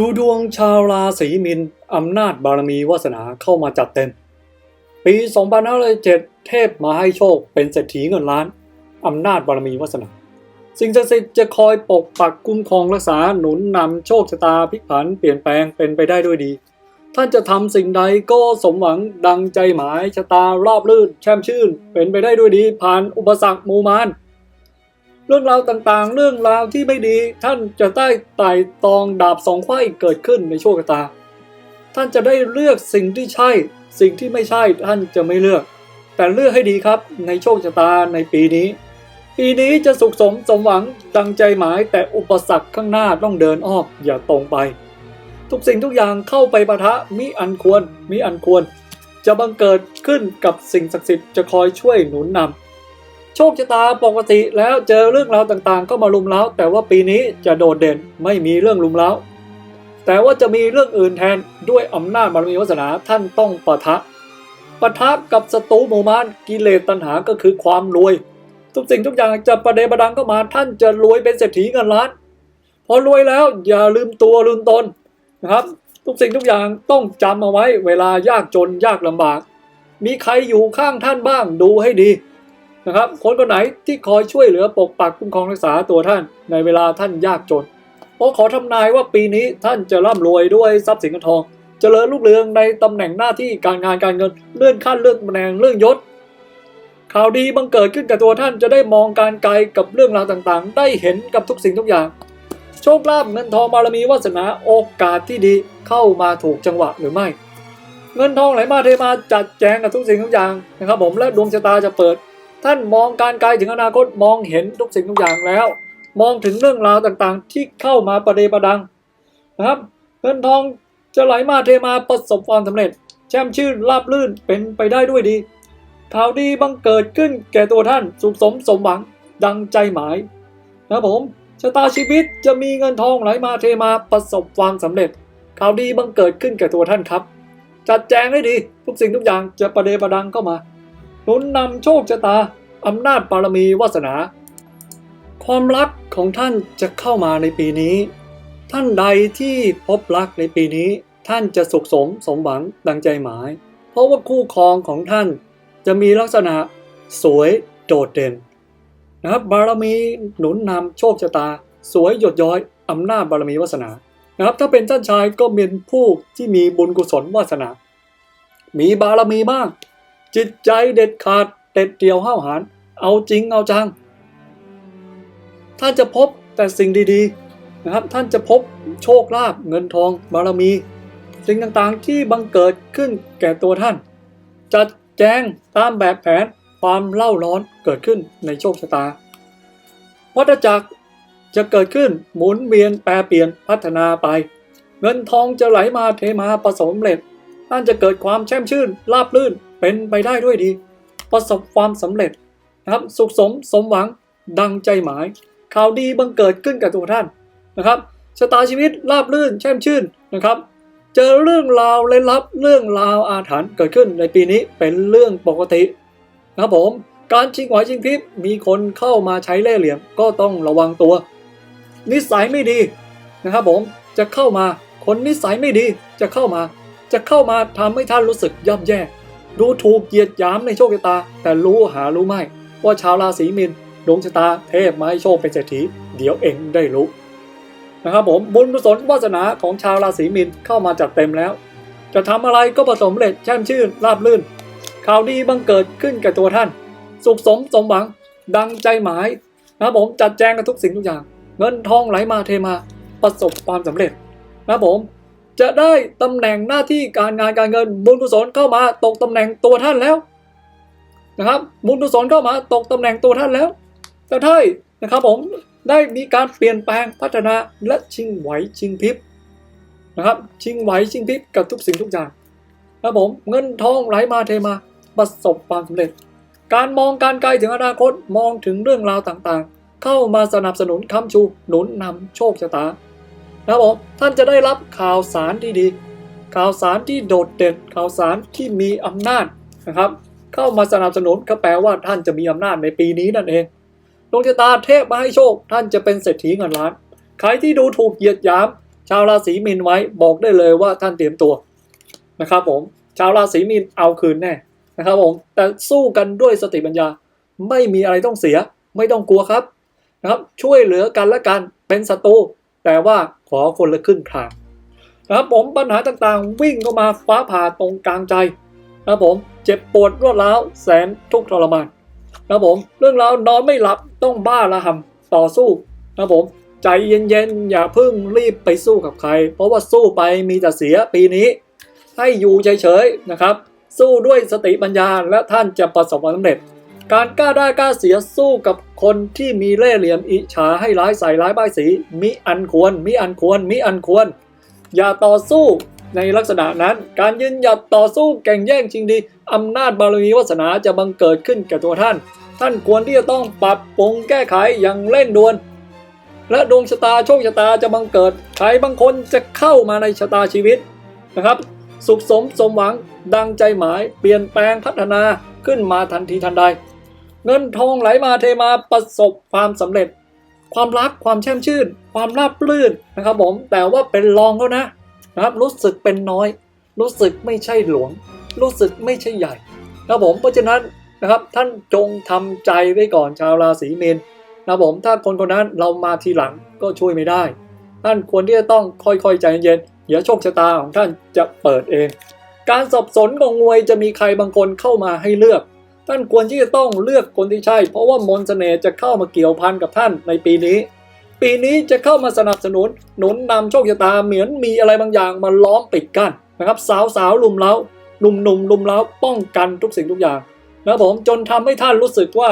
ดูดวงชาวราศีมินอำนาจบารมีวาสนาเข้ามาจัดเต็ม ปี 2507 เทพมาให้โชคเป็นเศรษฐีเงินล้าน อำนาจบารมีวาสนา สิ่งศักดิ์สิทธิ์จะคอยปกปักคุ้มครองรักษาหนุนนำโชคชะตาพลิกผันเปลี่ยนแปลงเป็นไปได้ด้วยดี ท่านจะทำสิ่งใดก็สมหวังดังใจหมายชะตาราบรื่น แช่มชื่น เป็นไปได้ด้วยดี ผ่านอุปสรรคมูมาน เรื่องราวต่างๆ เรื่องราวที่ไม่ดีท่านจะได้ไต่ตองดาบสองไขว้เกิดขึ้นในโชคชะตา ท่านจะได้เลือกสิ่งที่ใช่ สิ่งที่ไม่ใช่ท่านจะไม่เลือก แต่เลือกให้ดีครับในโชคชะตาในปีนี้ ปีนี้จะสุขสมสมหวังดังใจหมายแต่อุปสรรคข้างหน้าต้องเดินอ้อมอย่าตรงไป ทุกสิ่งทุกอย่างเข้าไปปะทะมิอันควรมิอันควร จะบังเกิดขึ้นกับสิ่งศักดิ์สิทธิ์จะคอยช่วยหนุนนำ โชคชะตาปกติแล้วเจอเรื่องราวต่างๆ ก็มาลุมเล้า แต่ว่าปีนี้จะโดดเด่นไม่มีเรื่องลุมเล้า แต่ว่าจะมีเรื่องอื่นแทนด้วยอำนาจบารมีวาสนาท่านต้องปะทะปะทะกับศัตรูหมู่มานกิเลสตัณหาก็คือความรวย ทุกสิ่งทุกอย่างจะประเดประดังเข้ามาท่านจะรวยเป็นเศรษฐีเงินล้าน พอรวยแล้วอย่าลืมตัวลืมตนนะครับ ทุกสิ่งทุกอย่างต้องจำเอาไว้เวลายากจนยากลำบาก มีใครอยู่ข้างท่านบ้างดูให้ดี นะครับ คนคนไหนที่คอยช่วยเหลือปกปักคุ้มครองรักษาตัวท่านในเวลาท่านยากจนเพราะขอทำนายว่าปีนี้ท่านจะร่ำรวยด้วยทรัพย์สินเงินทองเจริญรุ่งเรืองในตำแหน่งหน้าที่การงานการเงินเลื่อนขั้นเลื่อนตำแหน่งเลื่อนยศข่าวดีบังเกิดขึ้นกับตัวท่านจะได้มองการไกลกับเรื่องราวต่างๆ ได้เห็นกับทุกสิ่งทุกอย่าง โชคลาภเงินทองบารมีวาสนาโอกาสที่ดีเข้ามาถูกจังหวะหรือไม่ เงินทองไหลมาเทมาจัดแจงกับทุกสิ่งทุกอย่างนะครับผมและดวงชะตาจะเปิด ท่านมองการไกลถึงอนาคตมองเห็นทุกสิ่งทุกอย่างแล้ว มองถึงเรื่องราวต่างๆ ที่เข้ามาประเดประดังนะครับเงินทองจะไหลมาเทมาประสบความสำเร็จ แช่มชื่นราบลื่นเป็นไปได้ด้วยดีข่าวดีบังเกิดขึ้นแก่ตัวท่านสุขสมสมหวังดังใจหมายนะผมชะตาชีวิตจะมีเงินทองไหลมาเทมาประสบความสำเร็จข่าวดีบังเกิดขึ้นแก่ตัวท่านครับ จัดแจงให้ดี ทุกสิ่งทุกอย่างจะประเดประดังเข้ามา หนุนนำโชคชะตาอำนาจบารมีวาสนา ความรักของท่านจะเข้ามาในปีนี้ ท่านใดที่พบรักในปีนี้ ท่านจะสุขสมสมหวังดังใจหมาย เพราะว่าคู่ครองของท่านจะมีลักษณะสวยโดดเด่นนะครับบารมีหนุนนำโชคชะตา สวยหยดย้อยอำนาจบารมีวาสนานะครับถ้าเป็นท่านชายก็เป็นผู้ที่มีบุญกุศลวาสนา มีบารมีบ้าง จิตใจเด็ดขาดเด็ดเดี่ยวห้าวหาญเอาจริงเอาจัง ท่านจะพบแต่สิ่งดีๆนะครับ ท่านจะพบโชคลาภเงินทองบารมี สิ่งต่างๆที่บังเกิดขึ้นแก่ตัวท่าน จัดแจงตามแบบแผนความเล่าร้อนเกิดขึ้นในโชคชะตา วัฏจักรจะเกิดขึ้นหมุนเวียนแปรเปลี่ยนพัฒนาไป เงินทองจะไหลมาเทมาประสบสำเร็จท่านจะเกิดความแช่มชื่นราบลื่น เป็นไปได้ด้วยดี ประสบความสำเร็จนะครับ สุขสมสมหวังดังใจหมาย ข่าวดีบังเกิดขึ้นกับตัวท่านนะครับชะตาชีวิตราบลื่นแช่มชื่นนะครับ เจอเรื่องราวเล่นลับเรื่องราวอาถรรพ์เกิดขึ้นในปีนี้เป็นเรื่องปกตินะครับผมการชิงไหวชิงพริบมีคนเข้ามาใช้เล่ห์เหลี่ยมก็ต้องระวังตัว นิสัยไม่ดีนะครับผมจะเข้ามาคนนิสัยไม่ดีจะเข้ามา จะเข้ามาทำให้ท่านรู้สึกย่ำแย่ ดูถูกเหยียดยามในโชคชะตา แต่รู้หารู้ไม่ว่าชาวราศีมีนดวงชะตาเทพมาให้โชคเป็นเศรษฐีเดี๋ยวเองได้รู้นะครับผมบุญกุศลวาสนาของชาวราศีมีนเข้ามาจัดเต็มแล้ว จะทำอะไรก็ประสบผสำเร็จแช่มชื่นราบลื่น ข่าวดีบังเกิดขึ้นกับตัวท่าน สุขสมสมหวังดังใจหมายนะครับผมจัดแจงกับทุกสิ่งทุกอย่าง เงินทองไหลมาเทมาประสบความสำเร็จนะครับผม จะได้ตำแหน่งหน้าที่การงานการเงินบุญกุศลเข้ามาตกตำแหน่งตัวท่านแล้วนะครับบุญกุศลเข้ามาตกตำแหน่งตัวท่านแล้วแต่ถ้านะครับผมได้มีการเปลี่ยนแปลงพัฒนาและชิงไหวชิงพริบนะครับชิงไหวชิงพริบกับทุกสิ่งทุกอย่างนะครับผมเงินทองไหลมาเทมาประสบความสำเร็จ การมองการไกลถึงอนาคตมองถึงเรื่องราวต่างๆ เข้ามาสนับสนุนค้ำชูหนุนนำโชคชะตา นะครับผมท่านจะได้รับข่าวสารที่ดี ข่าวสารที่โดดเด่นข่าวสารที่มีอำนาจนะครับ เข้ามาสนับสนุนก็แปลว่าท่านจะมีอำนาจในปีนี้นั่นเองดวงชะตาเทพมาให้โชค ท่านจะเป็นเศรษฐีเงินล้านใครที่ดูถูกเหยียดหยาม ชาวราศีมีนไว้บอกได้เลยว่าท่านเตรียมตัวนะครับผมชาวราศีมีนเอาคืนแน่นะครับผมแต่สู้กันด้วยสติปัญญาไม่มีอะไรต้องเสีย ไม่ต้องกลัวครับนะครับ ช่วยเหลือกันและกันเป็นศัตรู แต่ว่าขอคนละครึ่งทางนะครับผมปัญหาต่างๆ วิ่งเข้ามาฟ้าผ่าตรงกลางใจนะครับผมเจ็บปวดรวดร้าวแสนทุกข์ทรมานนะครับผมเรื่องราวนอนไม่หลับต้องบ้าระหำต่อสู้นะครับผมใจเย็นๆอย่าเพิ่งรีบไปสู้กับใคร เพราะว่าสู้ไปมีแต่เสียปีนี้ ให้อยู่เฉยๆนะครับ สู้ด้วยสติปัญญาและท่านจะประสบความสำเร็จ การกล้าได้กล้าเสียสู้กับคนที่มีเล่ห์เหลี่ยมอิจฉาให้ร้ายใส่ร้ายป้ายสี มิอันควร มิอันควร มิอันควร อย่าต่อสู้ในลักษณะนั้น การยืนหยัดต่อสู้แข่งแย่งชิงดีอำนาจบารมีวาสนาจะบังเกิดขึ้นแก่ตัวท่าน ท่านควรที่จะต้องปรับปรุงแก้ไขอย่างเร่งด่วน และดวงชะตาโชคชะตาจะบังเกิดใครบางคนจะเข้ามาในชะตาชีวิตนะครับ สุขสมสมหวังดังใจหมาย เปลี่ยนแปลงพัฒนาขึ้นมาทันทีทันใด เงินทองไหลมาเทมาประสบความสำเร็จ ความรักความแช่มชื่น ความราบรื่นนะครับผมแต่ว่าเป็นรองแล้วนะนะครับรู้สึกเป็นน้อย รู้สึกไม่ใช่หลวง รู้สึกไม่ใช่ใหญ่นะครับผมเพราะฉะนั้นนะครับท่านจงทำใจไว้ก่อนชาวราศีเมนนะครับผมถ้าคนคนนั้นเรามาทีหลังก็ช่วยไม่ได้ ท่านควรที่จะต้องค่อยๆใจเย็นๆเดี๋ยวโชคชะตาของท่านจะเปิดเอง การสับสนของงวยจะมีใครบางคนเข้ามาให้เลือก ท่านควรที่จะต้องเลือกคนที่ใช่ เพราะว่ามนต์เสน่ห์จะเข้ามาเกี่ยวพันกับท่านในปีนี้ ปีนี้จะเข้ามาสนับสนุนหนุนนำโชคชะตาเหมือนมีอะไรบางอย่างมาล้อมปิดกั้นนะครับสาวสาวลุมเล้าหนุ่มหนุ่มลุมเล้าป้องกันทุกสิ่งทุกอย่างนะครับผมจนทำให้ท่านรู้สึกว่า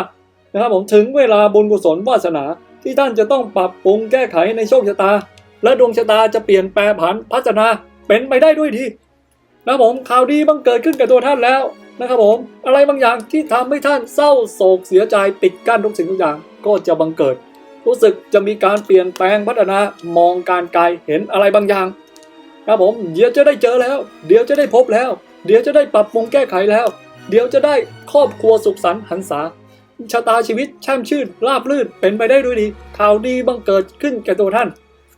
นะครับผมถึงเวลาบุญกุศลวาสนาที่ท่านจะต้องปรับปรุงแก้ไขในโชคชะตา และดวงชะตาจะเปลี่ยนแปลผันพัฒนาเป็นไปได้ด้วยดีนะผมข่าวดีบังเกิดขึ้นกับตัวท่านแล้ว นะครับผม อะไรบางอย่างที่ทำให้ท่านเศร้าโศกเสียใจปิดกั้นทุกสิ่งทุกอย่างก็จะบังเกิด รู้สึกจะมีการเปลี่ยนแปลงพัฒนามองการไกลเห็นอะไรบางอย่างครับผมเดี๋ยวจะได้เจอแล้ว เดี๋ยวจะได้พบแล้ว เดี๋ยวจะได้ปรับปรุงแก้ไขแล้ว เดี๋ยวจะได้ครอบครัวสุขสันต์หันษาชะตาชีวิตแช่มชื่นราบรื่นเป็นไปได้ด้วยดีข่าวดีบังเกิดขึ้นแก่ตัวท่าน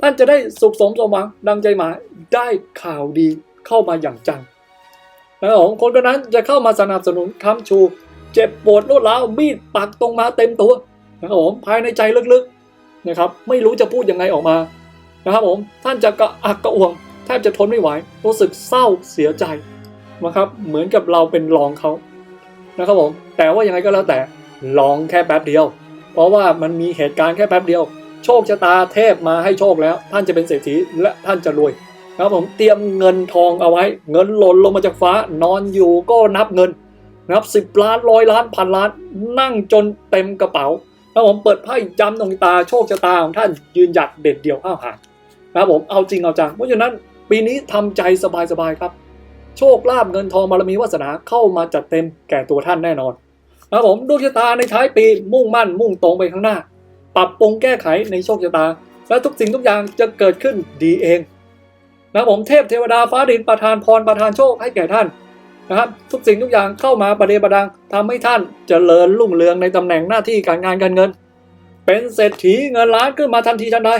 ท่านจะได้สุขสมสมหวังดังใจหมายได้ข่าวดีเข้ามาอย่างจัง ของคนคนนั้นจะเข้ามาสนับสนุนค้ำชู เจ็บปวดรวดร้าวมีดปักตรงมาเต็มตัวนะครับผมภายในใจลึกๆนะครับ ไม่รู้จะพูดยังไงออกมานะครับผมท่านจะกระอักกระอ่วงแทบจะทนไม่ไหวรู้สึกเศร้าเสียใจนะครับเหมือนกับเราเป็นรองเขานะครับผมแต่ว่ายังไงก็แล้วแต่ลองแค่แป๊บเดียว เพราะว่ามันมีเหตุการณ์แค่แป๊บเดียว โชคชะตาเทพมาให้โชคแล้ว ท่านจะเป็นเศรษฐีและท่านจะรวย นะครับผมเตรียมเงินทองเอาไว้ เงินหล่นลงมาจากฟ้านอนอยู่ก็นับเงินนะครับสิบล้านร้อยล้านพันล้านนั่งจนเต็มกระเป๋านะครับผมเปิดไพ่จำดวงตาโชคชะตาของท่านยืนหยัดเด็ดเดี่ยวห้าวหาญนะครับผมเอาจริงเอาจังเพราะฉะนั้นปีนี้ทำใจสบายๆครับ โชคลาภเงินทองบารมีวาสนาเข้ามาจัดเต็มแก่ตัวท่านแน่นอนนะครับผมดวงชะตาในท้ายปีมุ่งมั่นมุ่งตรงไปข้างหน้า ปรับปรุงแก้ไขในโชคชะตา และทุกสิ่งทุกอย่างจะเกิดขึ้นดีเอง นะผมเทพเทวดาฟ้าดินประทานพรประทานโชคให้แก่ท่านนะครับทุกสิ่งทุกอย่างเข้ามาประเดประดังทำให้ท่านเจริญรุ่งเรืองในตำแหน่งหน้าที่การงานการเงิน เป็นเศรษฐีเงินล้านขึ้นมาทันทีทันใด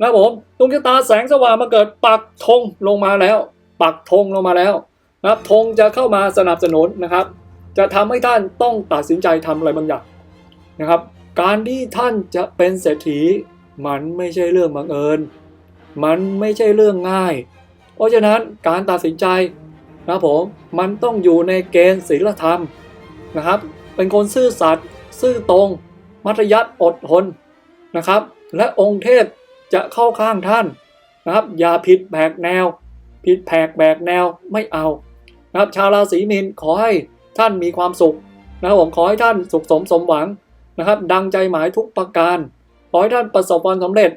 นะผมดวงชะตาแสงสว่างมาเกิดปักธงลงมาแล้ว ปักธงลงมาแล้วนะครับธงจะเข้ามาสนับสนุนนะครับ จะทำให้ท่านต้องตัดสินใจทำอะไรบางอย่างนะครับ การที่ท่านจะเป็นเศรษฐีมันไม่ใช่เรื่องบังเอิญ มันไม่ใช่เรื่องง่าย เพราะฉะนั้นการตัดสินใจนะผมมันต้องอยู่ในเกณฑ์ศีลธรรมนะครับ เป็นคนซื่อสัตย์ซื่อตรง มัธยัติอดทนนะครับ และองค์เทพจะเข้าข้างท่านนะครับ อย่าผิดแผกแนว ผิดแผกแบกแนวไม่เอานะครับชาวราศีมีนขอให้ท่านมีความสุขนะครับผมขอให้ท่านสุขสมสมหวังนะครับ ดังใจหมายทุกประการขอให้ท่านประสบความสำเร็จ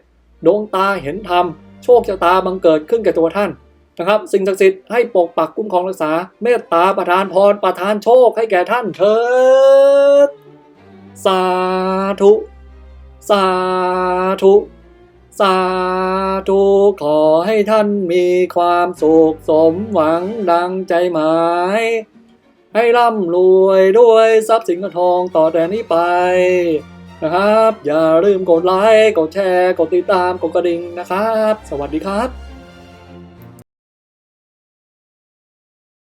ดวงตาเห็นธรรม โชคชะตาบังเกิดขึ้นแก่ตัวท่านนะครับ สิ่งศักดิ์สิทธิ์ให้ปกปักคุ้มครองรักษา เมตตาประทานพรประทานโชคให้แก่ท่านเถิด สาธุ สาธุ สาธุขอให้ท่านมีความสุขสมหวังดังใจหมายให้ร่ำรวยด้วยทรัพย์สินเงินทองต่อแต่นี้ไป นะครับ อย่าลืมกดไลค์ กดแชร์ กดติดตาม กดกระดิ่งนะครับ สวัสดีครับ